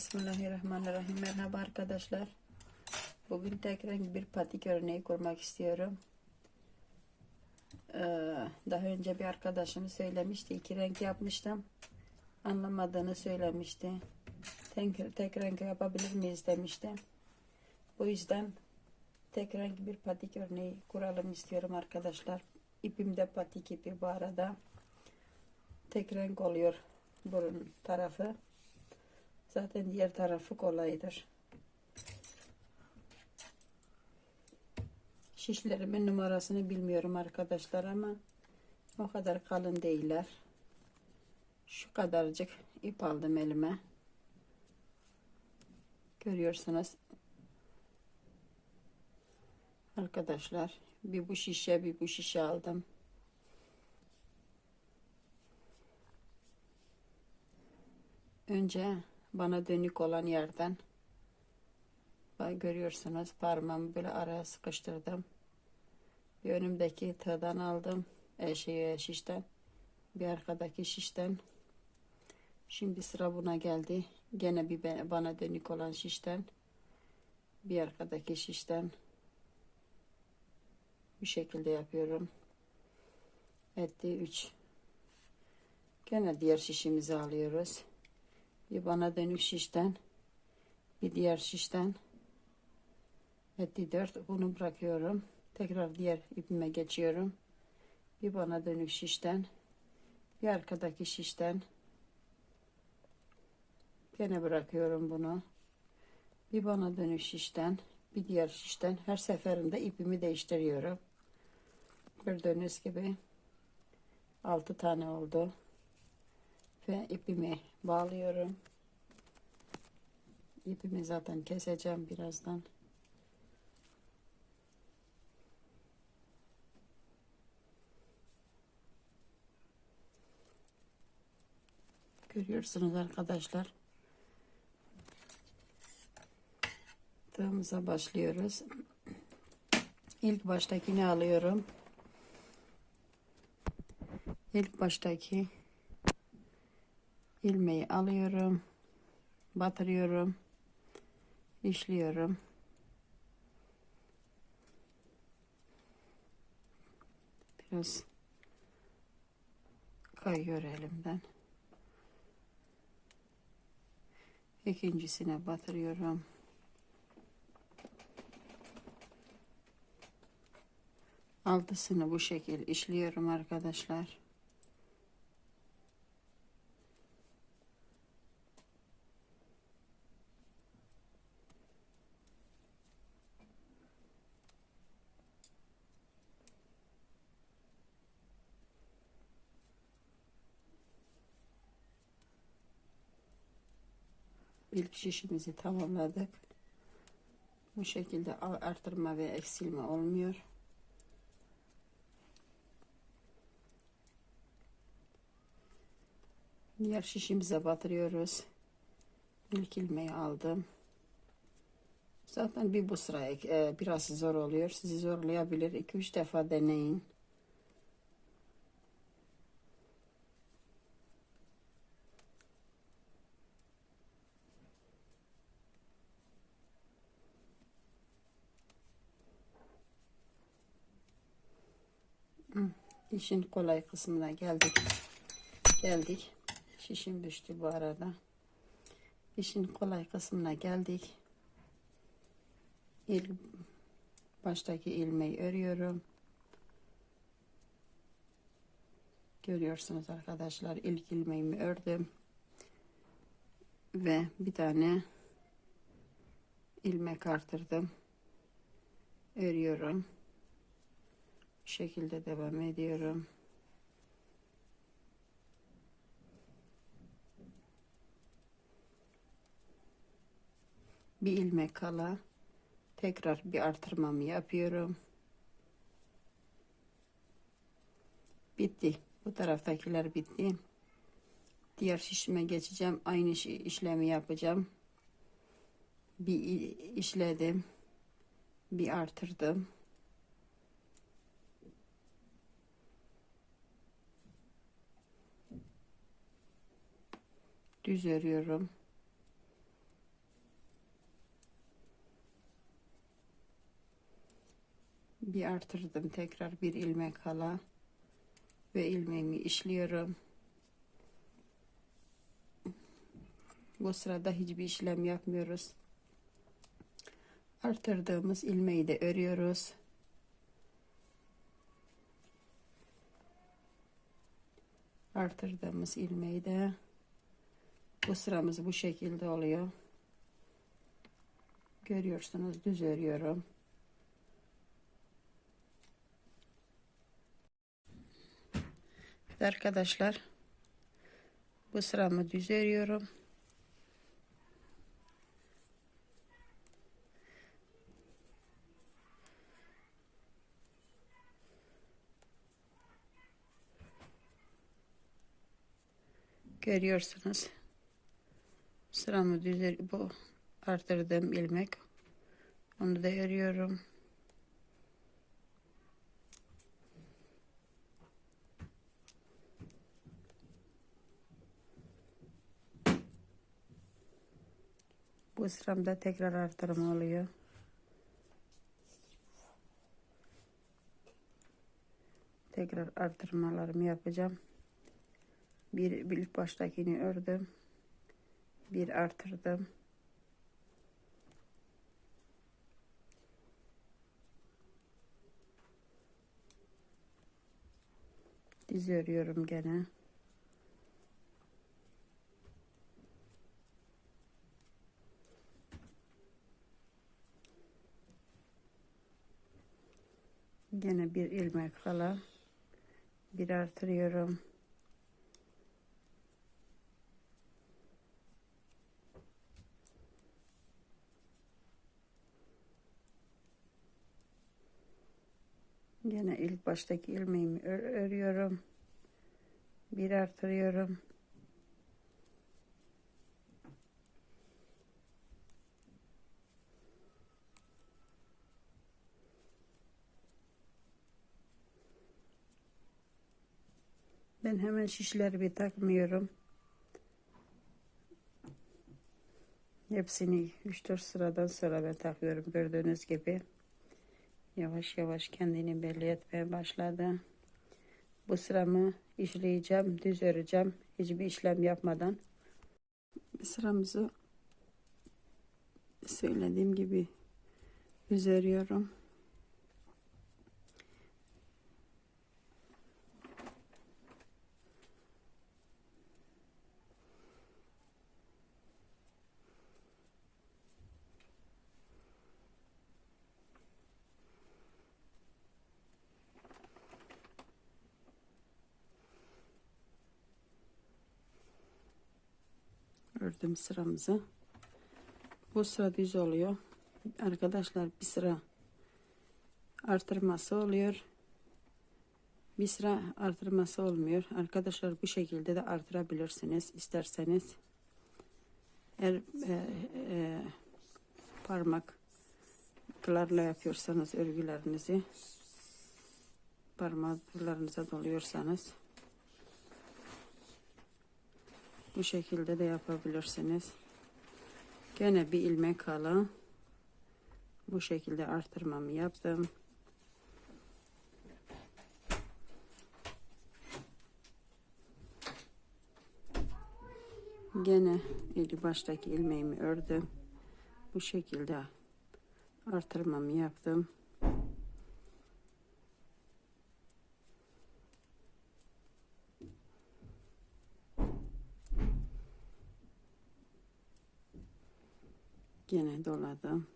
Bismillahirrahmanirrahim. Merhaba arkadaşlar. Bugün tekrar bir patik örneği kurmak istiyorum. Ee, daha önce bir arkadaşım söylemişti. iki renk yapmıştım. Anlamadığını söylemişti. Tek, tek renk yapabilir miyiz demişti. Bu yüzden tek renk bir patik örneği kuralım istiyorum arkadaşlar. İpim de patik ipi bu arada. Tek renk oluyor burun tarafı. Zaten diğer tarafı kolaydır. Şişlerimin numarasını bilmiyorum arkadaşlar ama o kadar kalın değiller. Şu kadarcık ip aldım elime. Görüyorsunuz. Arkadaşlar bir bu şişe bir bu şişe aldım. Önce bana dönük olan yerden bak görüyorsunuz parmağımı böyle araya sıkıştırdım. Bir önümdeki tığdan aldım. E, şişten. Bir arkadaki şişten. Şimdi sıra buna geldi. Gene bir bana dönük olan şişten. Bir arkadaki şişten. Bu şekilde yapıyorum. Etti 3. Gene diğer şişimizi alıyoruz. Bir bana dönük şişten. Bir diğer şişten. Etti 4. Bunu bırakıyorum. Tekrar diğer ipime geçiyorum. Bir bana dönük şişten. Bir arkadaki şişten. Gene bırakıyorum bunu. Bir bana dönük şişten. Bir diğer şişten. Her seferinde ipimi değiştiriyorum. Gördüğünüz gibi 6 tane oldu. Ve ipimi bağlıyorum. İpimi zaten keseceğim birazdan. Görüyorsunuz arkadaşlar. Tığımıza başlıyoruz. İlk baştakini alıyorum. İlk baştaki ilmeği alıyorum. Batırıyorum. işliyorum. Biraz kayıyor elimden. ikincisine batırıyorum. Altısını bu şekil işliyorum arkadaşlar. İlk şişimizi tamamladık. Bu şekilde artırma ve eksilme olmuyor. Diğer şişimize batırıyoruz. İlk ilmeği aldım. Zaten bir bu sıra e, biraz zor oluyor. Sizi zorlayabilir. 2-3 defa deneyin. İşin kolay kısmına geldik. Geldik. Şişim düştü bu arada. İşin kolay kısmına geldik. İlk baştaki ilmeği örüyorum. Görüyorsunuz arkadaşlar ilk ilmeğimi ördüm. Ve bir tane ilmek artırdım. Örüyorum şekilde devam ediyorum. Bir ilmek kala tekrar bir artırmamı yapıyorum. Bitti. Bu taraftakiler bitti. Diğer şişime geçeceğim. Aynı işlemi yapacağım. Bir işledim. Bir artırdım. düz örüyorum. bir artırdım tekrar bir ilmek kala ve ilmeğimi işliyorum. Bu sırada hiçbir işlem yapmıyoruz. Artırdığımız ilmeği de örüyoruz. Artırdığımız ilmeği de bu sıramız bu şekilde oluyor. Görüyorsunuz düz örüyorum. Arkadaşlar bu sıramı düz örüyorum. Görüyorsunuz. Sıramı düz ör- bu artırdığım ilmek. Onu da örüyorum. Bu sıramda tekrar artırma oluyor. Tekrar artırmalarımı yapacağım. Bir, bir baştakini ördüm. Bir artırdım. Diz örüyorum gene. Gene bir ilmek kala bir artırıyorum. Gene ilk baştaki ilmeğimi ör- örüyorum. Bir artırıyorum. Ben hemen şişleri bir takmıyorum. Hepsini 3-4 sıradan sonra ben takıyorum gördüğünüz gibi. Yavaş yavaş kendini belli etmeye başladı. Bu sıramı işleyeceğim, düz öreceğim. Hiçbir işlem yapmadan. Sıramızı söylediğim gibi düz örüyorum. Ördüm sıramızı. Bu sıra düz oluyor. Arkadaşlar bir sıra artırması oluyor. Bir sıra artırması olmuyor. Arkadaşlar bu şekilde de artırabilirsiniz isterseniz. Eğer e, e, parmaklarla yapıyorsanız örgülerinizi parmaklarınıza doluyorsanız bu şekilde de yapabilirsiniz. Gene bir ilmek kala bu şekilde artırmamı yaptım. Gene baştaki ilmeğimi ördüm. Bu şekilde artırmamı yaptım. Gene doladım.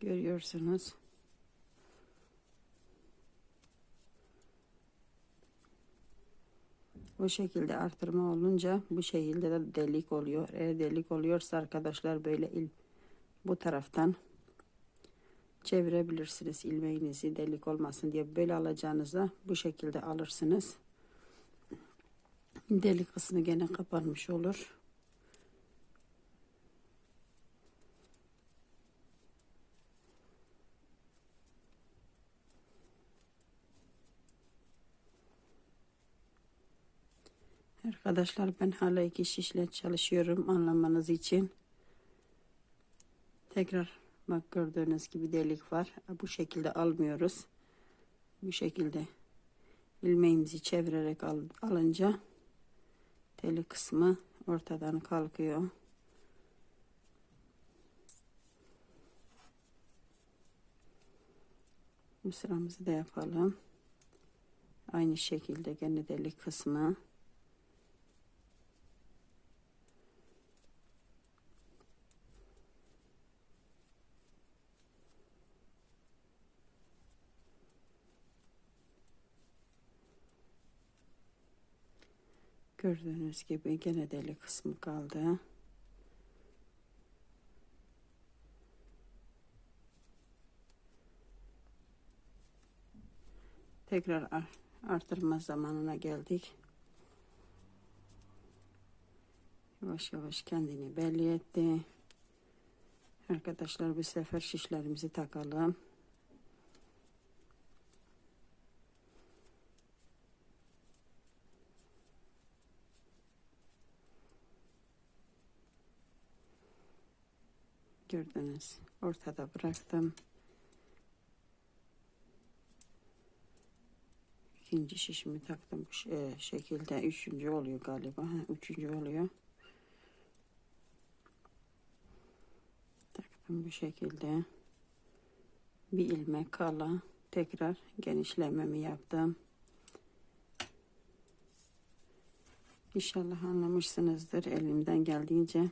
Görüyorsunuz. Bu şekilde artırma olunca bu şekilde de delik oluyor. Eğer delik oluyorsa arkadaşlar böyle il bu taraftan çevirebilirsiniz ilmeğinizi delik olmasın diye böyle alacağınızda bu şekilde alırsınız. Delik kısmı gene kapanmış olur. Arkadaşlar ben hala iki şişle çalışıyorum anlamanız için. Tekrar Bak gördüğünüz gibi delik var. Bu şekilde almıyoruz. Bu şekilde ilmeğimizi çevirerek al, alınca teli kısmı ortadan kalkıyor. Bu sıramızı da yapalım. Aynı şekilde gene delik kısmı Gördüğünüz gibi gene deli kısmı kaldı. Tekrar artırma zamanına geldik. Yavaş yavaş kendini belli etti. Arkadaşlar bu sefer şişlerimizi takalım. Gördünüz. Ortada bıraktım. İkinci şişimi taktım bu e, şekilde. Üçüncü oluyor galiba. Üçüncü oluyor. Taktım bu şekilde. Bir ilmek kala. Tekrar genişlememi yaptım. İnşallah anlamışsınızdır elimden geldiğince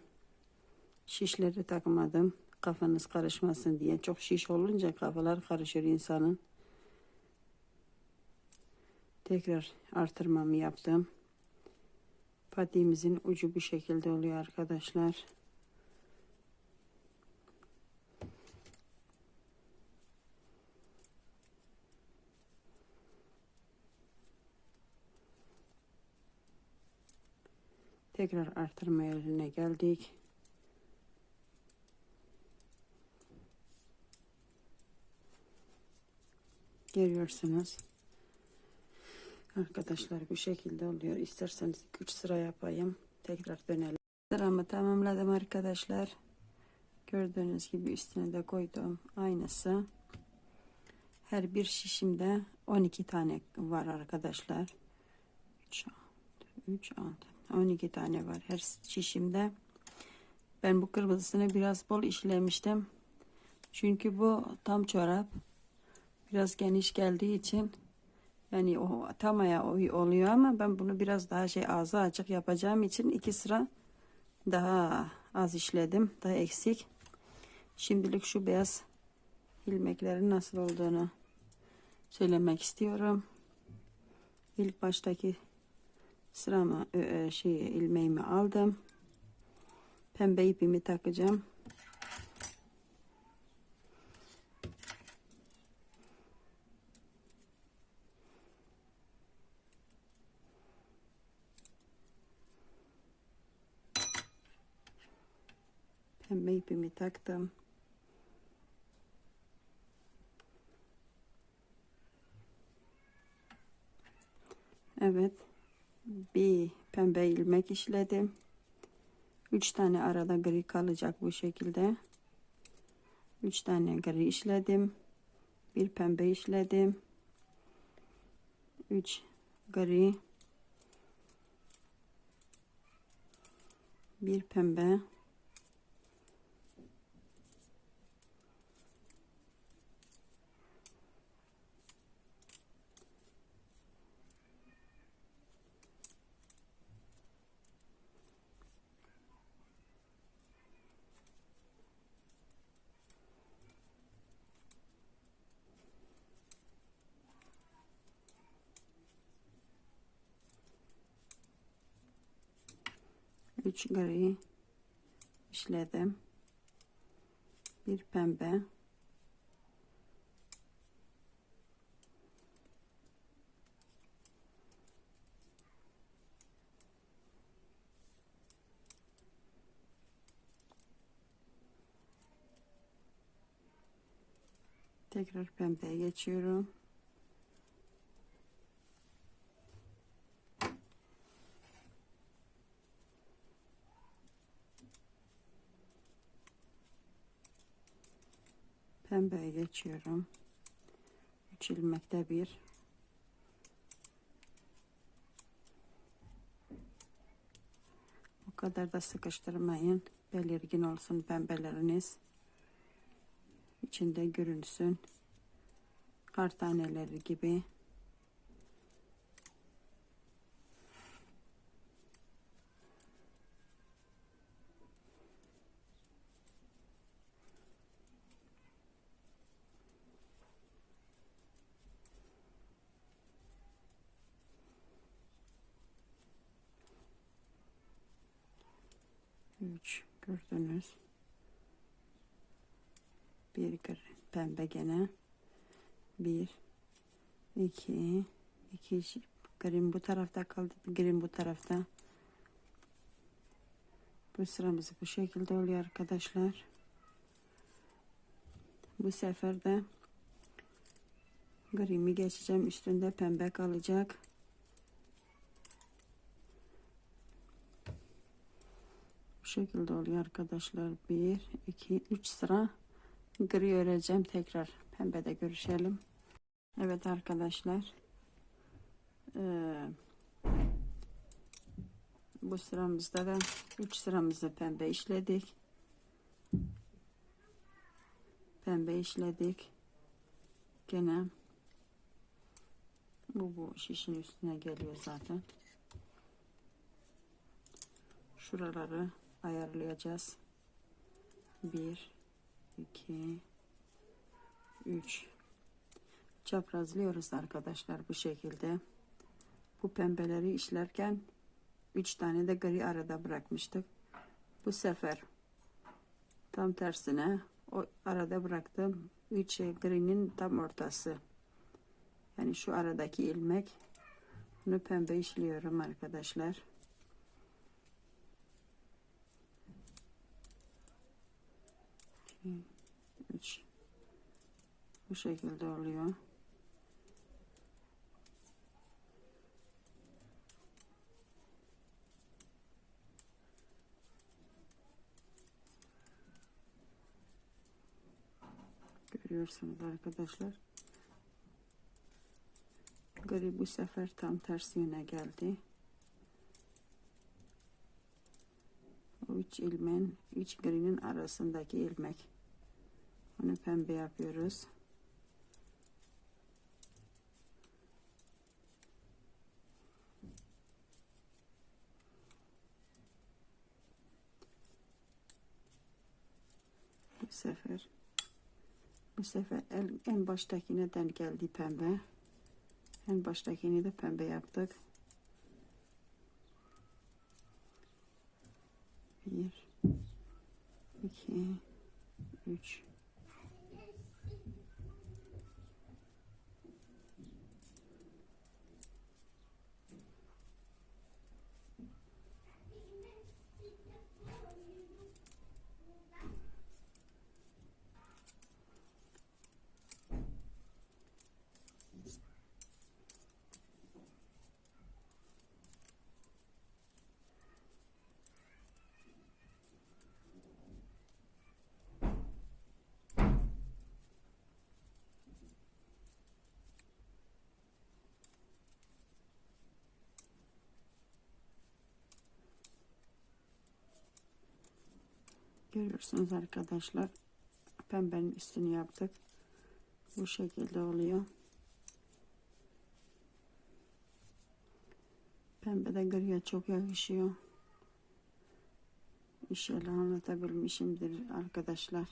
şişleri takmadım kafanız karışmasın diye. Çok şiş olunca kafalar karışır insanın. Tekrar artırmamı yaptım. Patiğimizin ucu bu şekilde oluyor arkadaşlar. Tekrar artırma yerine geldik Görüyorsunuz. Arkadaşlar bu şekilde oluyor. İsterseniz 3 sıra yapayım. Tekrar dönelim. Sıramı tamamladım arkadaşlar. Gördüğünüz gibi üstüne de koydum. Aynısı. Her bir şişimde 12 tane var arkadaşlar. 3, 3, 6, 12 tane var her şişimde. Ben bu kırmızısını biraz bol işlemiştim. Çünkü bu tam çorap biraz geniş geldiği için yani o tamaya oluyor ama ben bunu biraz daha şey ağzı açık yapacağım için iki sıra daha az işledim. Daha eksik. Şimdilik şu beyaz ilmeklerin nasıl olduğunu söylemek istiyorum. İlk baştaki sıramı şey ilmeğimi aldım. Pembe ipimi takacağım. Pembe ipimi taktım. Evet. Bir pembe ilmek işledim. Üç tane arada gri kalacak bu şekilde. Üç tane gri işledim. Bir pembe işledim. Üç gri. Bir pembe. Üç gri işledim. Bir pembe. Tekrar pembeye geçiyorum Pembeye geçiyorum. 3 ilmekte bir. O kadar da sıkıştırmayın. Belirgin olsun pembeleriniz. İçinde görünsün. Kar taneleri gibi. Üç gördünüz. Bir pembe gene. Bir, iki, iki grim bu tarafta kaldı. Grim bu tarafta. Bu sıramız bu şekilde oluyor arkadaşlar. Bu sefer de grimi geçeceğim. Üstünde pembe kalacak. Şekilde oluyor arkadaşlar. 1, 2, 3 sıra gri öreceğim. Tekrar pembede görüşelim. Evet arkadaşlar. Ee, bu sıramızda da 3 sıramızı pembe işledik. Pembe işledik. Gene bu bu şişin üstüne geliyor zaten. Şuraları ayarlayacağız. 1 2 3 çaprazlıyoruz arkadaşlar bu şekilde. Bu pembeleri işlerken 3 tane de gri arada bırakmıştık. Bu sefer tam tersine o arada bıraktım. 3 gri'nin tam ortası. Yani şu aradaki ilmek. Bunu pembe işliyorum arkadaşlar. 3 bu şekilde oluyor. Görüyorsunuz arkadaşlar. Gri bu sefer tam tersi yöne geldi. O üç ilmeğin, üç grinin arasındaki ilmek. Onu pembe yapıyoruz. Bu sefer bu sefer el, en baştakine denk geldi pembe. En baştakini de pembe yaptık. Bir, iki, üç. Görüyorsunuz arkadaşlar. Pembenin üstünü yaptık. Bu şekilde oluyor. Pembe de griye çok yakışıyor. İnşallah anlatabilmişimdir arkadaşlar.